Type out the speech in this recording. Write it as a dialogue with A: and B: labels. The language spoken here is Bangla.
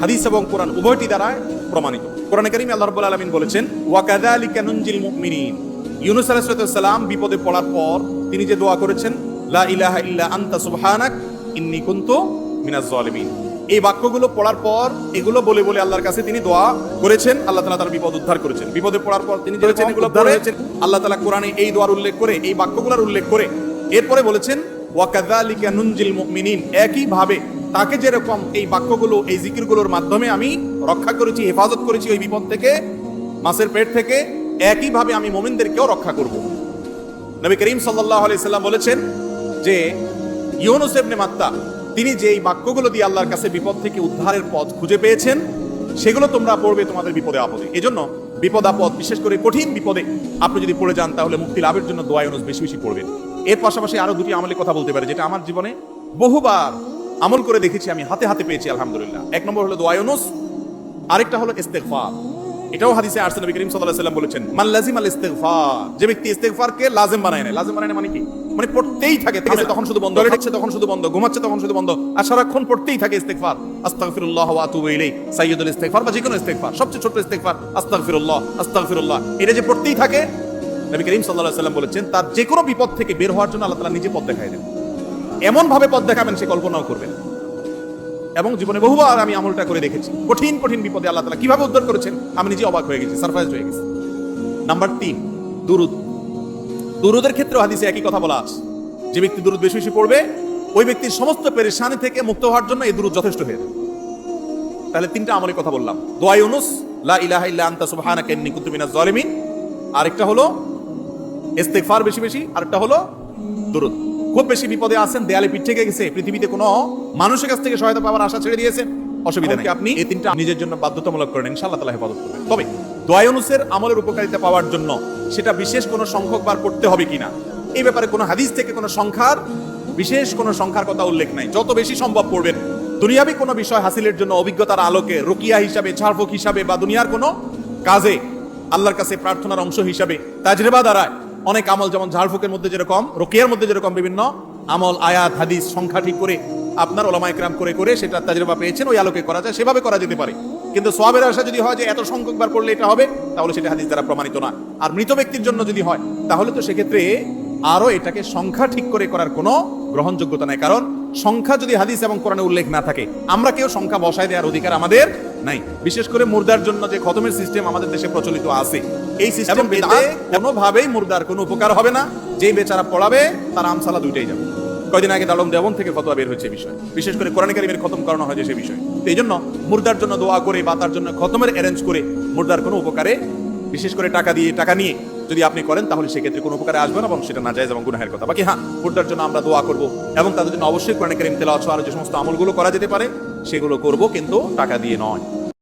A: হাদিস এবং কোরআন উভয়টি দ্বারা প্রমাণিত। কোরআন কারীমে আল্লাহ রাব্বুল আলামিন বলেছেন ওয়া কাযালিকা নুনজিল মুমিনিন। ইউনুস আলাইহিস সালাম বিপদে পড়ার পর তিনি যে দোয়া করেছেন লা ইলাহা ইল্লা আনতা সুবহানাক ইন্নী কুনতু মিনাজ জালিমিন এই বাক্যগুলো পড়ার পর এগুলো বলে বলে আল্লাহর কাছে তিনি দোয়া করেছেন আল্লাহ তাআলা তার বিপদ উদ্ধার করেছেন। বিপদে পড়ার পর তিনি বলেছেন এগুলো পড়েছেন আল্লাহ তাআলা কোরআনে এই দোয়ার উল্লেখ করে এই বাক্যগুলোর উল্লেখ করে এরপরে বলেছেন ওয়া কাযালিকা নুনজিল মুমিনিন। একই ভাবে তাকে যেরকম এই বাক্যগুলো, এই জিকিরগুলোর মাধ্যমে আমি রক্ষা করেছি, হেফাজত করেছি ওই বিপদ থেকে, মাছের পেট থেকে, একইভাবে আমি মোমিনদেরকেও রক্ষা করব। নবী করিম আলাইহি সাল্লাম বলেছেন যে, ইউনুস মাত্তা, তিনি যে এই বাক্যগুলো দিয়ে আল্লাহর কাছে বিপদ থেকে উদ্ধারের পথ খুঁজে পেয়েছেন, সেগুলো তোমরা পড়বে তোমাদের বিপদে আপদে। এজন্য বিপদ আপদ বিশেষ করে কঠিন বিপদে, আপনি যদি পড়ে যান, তাহলে মুক্তি লাভের জন্য দোয়া ইউনুস বেশি বেশি পড়বেন। এর পাশাপাশি আরও দুটি আমলের কথা বলতে পারে যেটা আমার জীবনে বহুবার আমল করে দেখেছি আমি হাতে হাতে পেয়েছি আলহামদুলিল্লাহ। এক নম্বর হলো দোয়া ইউনুস আরেকটা হলো ইস্তেগফার। এটাও হাদিসে আসছে নবী করিম সাল্লাল্লাহু আলাইহি সাল্লাম বলেছেন মান লাজিম আল ইস্তেগফার যে ব্যক্তি ইস্তেগফারকে লাজিম বানায় না লাজিম বানায় না মানে কি? মানে পড়তেই থাকে থামে তখন শুধু বন্ধ টয়লেট তখন শুধু বন্ধ ঘুমাচ্ছে তখন শুধু বন্ধ আর সারাক্ষণ পড়তেই থাকে ইস্তেগফার। আস্তাগফিরুল্লাহ ওয়া আতুবু ইলাই সাইয়্যিদুল ইস্তেগফার বা যে কোনো ইস্তেগফার সবচেয়ে ছোট ইস্তেগফার আস্তাগফিরুল্লাহ আস্তাগফিরুল্লাহ। এটা যে পড়তেই থাকে নবী করিম আলাইহি সাল্লাম বলেছেন, তার যে কোনো বিপদ থেকে বের হওয়ার জন্য আল্লাহ তাআলা নিজে পথ দেখায় দেন এমন ভাবে পথ দেখাবেন, সে কল্পনাও করবেন এবং জীবনে বহুবার আমি আমলটা করে দেখেছি। কঠিন কঠিন বিপদে আল্লাহ তালা কীভাবে উদ্ধার করেছেন, আমি নিজে অবাক হয়ে গেছি সারপ্রাইজ হয়ে গেছি। নাম্বার তিন, দুরুদ। দুরুদের ক্ষেত্রে হাদিসে একই কথা বলা আছে। যে ব্যক্তি দুরুদ বেশি বেশি পড়বে, ওই ব্যক্তির সমস্ত পেরেশানি থেকে মুক্ত হওয়ার জন্য এই দুরুদ যথেষ্ট হয়ে যাবে। তাহলে তিনটা আমলের কথা বললাম। দোয়া ইউনুস, লা ইলাহা ইল্লা আনতা সুবহানাকা ইন্নী কুনতু মিনাজ জালিমিন। আরেকটা হলো ইস্তেগফার বেশি বেশি আরেকটা হলো দুরুদ। খুব বেশি বিপদে আছেন দেয়ালে পিঠ থেকে গেছে পৃথিবীতে কোনো মানুষের কাছ থেকে সহায়তা পাওয়ার আশা ছেড়ে দিয়েছেন অসুবিধা নেই। আপনি এই তিনটা নিজের জন্য বাধ্যতামূলক করেন ইনশাআল্লাহ তাআলা হেফাজত করবেন। তবে দোয়ায়নুসের আমলের উপকারিতা পাওয়ার জন্য সেটা বিশেষ কোনো সংখ্যক বার পড়তে হবে কিনা এই ব্যাপারে কোনো হাদিস থেকে কোনো সংখ্যার বিশেষ কোনো সংখ্যার কথা উল্লেখ নাই। যত বেশি সম্ভব পড়বেন। দুনিয়াবি কোনো বিষয় হাসিলের জন্য অভিজ্ঞতার আলোকে রুকিয়া হিসাবে ঝাড়ফুঁক হিসাবে বা দুনিয়ার কোনো কাজে আল্লাহর কাছে প্রার্থনার অংশ হিসাবে তাজরেবা দ্বারায় অনেক আমল যেমন ঝাড়ফুকের মধ্যে যেরকম, রোকিয়ার মধ্যে যেরকম বিভিন্ন আমল, আয়াত, হাদিস, সংখ্যা ঠিক করে আপনার ওলামা একরাম করে করে সেটা তাজরবা পেয়েছেন, ওই আলোকে করা যায়, সেভাবে করা যেতে পারে। কিন্তু সোয়াবের আশা যদি হয় যে এত সংখ্যক বার করলে এটা হবে, তাহলে সেটা হাদিস দ্বারা প্রমাণিত না আর মৃত ব্যক্তির জন্য যদি হয়, তাহলে তো সেক্ষেত্রে আরও এটাকে সংখ্যা ঠিক করে করার কোনো গ্রহণযোগ্যতা নাই। কারণ সংখ্যা যদি হাদিস এবং কোরআনে উল্লেখ না থাকে আমরা কেউ সংখ্যা বসায় দেওয়ার অধিকার আমাদের নাই। বিশেষ করে মুর্দার জন্য যে খতমের সিস্টেম আমাদের দেশে প্রচলিত আছে এই সিস্টেম কোনোভাবেই মুর্দার কোনো উপকার হবে না। যেই বেচারা পড়াবে তার আমসালা দুইটাই যাবে। কয়দিন আগে দালম দেবন থেকে ফতোয়া বের হয়েছে বিষয়। বিশেষ করে কোরআন কারিমের খতম করানো হয়েছে সে বিষয়। তো এই জন্য মুর্দার জন্য দোয়া করে বা তার জন্য খতমের অ্যারেঞ্জ করে মুর্দার কোনো উপকারে বিশেষ করে টাকা দিয়ে টাকা নিয়ে যদি আপনি করেন, তাহলে সেক্ষেত্রে কোনো উপকারে আসবে না এবং সেটা না যায় এবং গুনাহের কথা। বাকি হ্যাঁ ভোটার জন্য আমরা দোয়া করব এবং তাদের জন্য অবশ্যই কোরআন করিম তেলাওয়াত আর যে সমস্ত আমলগুলো করা যেতে পারে, সেগুলো করব, কিন্তু টাকা দিয়ে নয়।